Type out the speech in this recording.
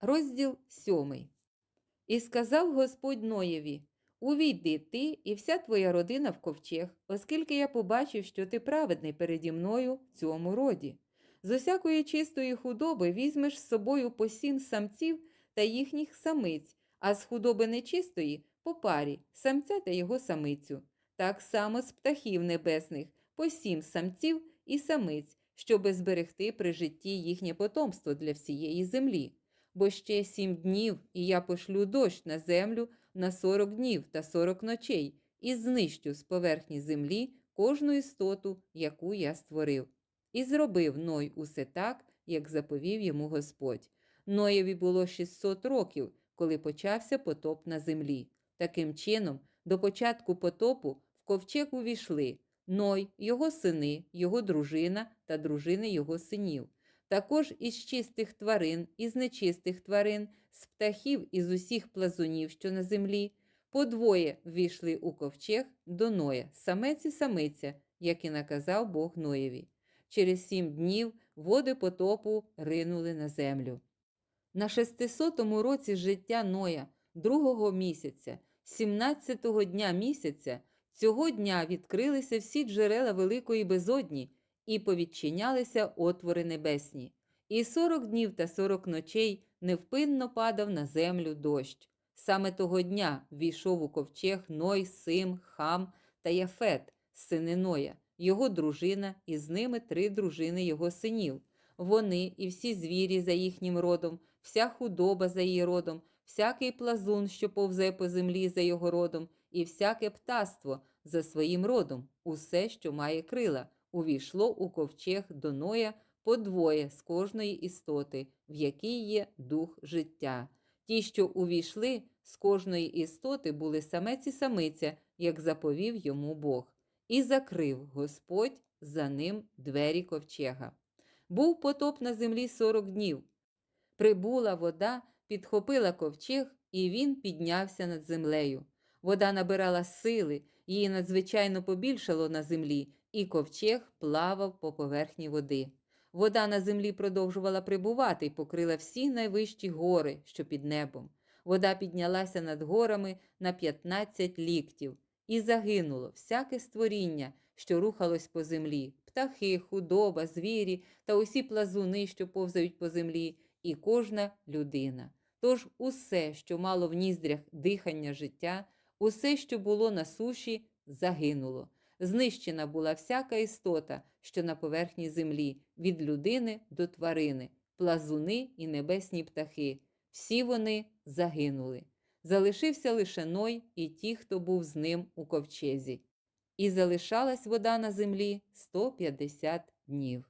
Розділ сьомий. І сказав Господь Ноєві: Увійди ти і вся твоя родина в ковчег, оскільки я побачив, що ти праведний переді мною в цьому роді. З усякої чистої худоби візьмеш з собою по сім самців та їхніх самиць, а з худоби нечистої по парі самця та його самицю. Так само з птахів небесних по сім самців і самиць, щоби зберегти при житті їхнє потомство для всієї землі. Бо ще сім днів, і я пошлю дощ на землю на сорок днів та сорок ночей, і знищу з поверхні землі кожну істоту, яку я створив. І зробив Ной усе так, як заповів йому Господь. Ноєві було 600 років, коли почався потоп на землі. Таким чином, до початку потопу в ковчег увійшли Ной, його сини, його дружина та дружини його синів. Також із чистих тварин, із нечистих тварин, з птахів із усіх плазунів, що на землі, по двоє ввійшли у ковчег до Ноя, самець і самиця, як і наказав Бог Ноєві. Через сім днів води потопу ринули на землю. На шестисотому році життя Ноя, другого місяця, сімнадцятого дня місяця, цього дня відкрилися всі джерела великої безодні і повідчинялися отвори небесні. І сорок днів та сорок ночей невпинно падав на землю дощ. Саме того дня війшов у ковчег Ной, Сим, Хам та Яфет, сини Ноя, його дружина, і з ними три дружини його синів. Вони і всі звірі за їхнім родом, вся худоба за її родом, всякий плазун, що повзе по землі за його родом, і всяке птаство за своїм родом, усе, що має крила, увійшло у ковчег до Ноя по двоє з кожної істоти, в якій є дух життя. Ті, що увійшли з кожної істоти, були самець і самиця, як заповів йому Бог, і закрив Господь за ним двері ковчега. Був потоп на землі сорок днів. Прибула вода, підхопила ковчег, і він піднявся над землею. Вода набирала сили, її надзвичайно побільшало на землі, і ковчег плавав по поверхні води. Вода на землі продовжувала прибувати і покрила всі найвищі гори, що під небом. Вода піднялася над горами на 15 ліктів, і загинуло всяке створіння, що рухалось по землі, птахи, худоба, звірі та усі плазуни, що повзають по землі, і кожна людина. Тож усе, що мало в ніздрях дихання життя, усе, що було на суші, загинуло. Знищена була всяка істота, що на поверхні землі, від людини до тварини, плазуни і небесні птахи. Всі вони загинули. Залишився лише Ной і ті, хто був з ним у ковчезі. І залишалась вода на землі 150 днів.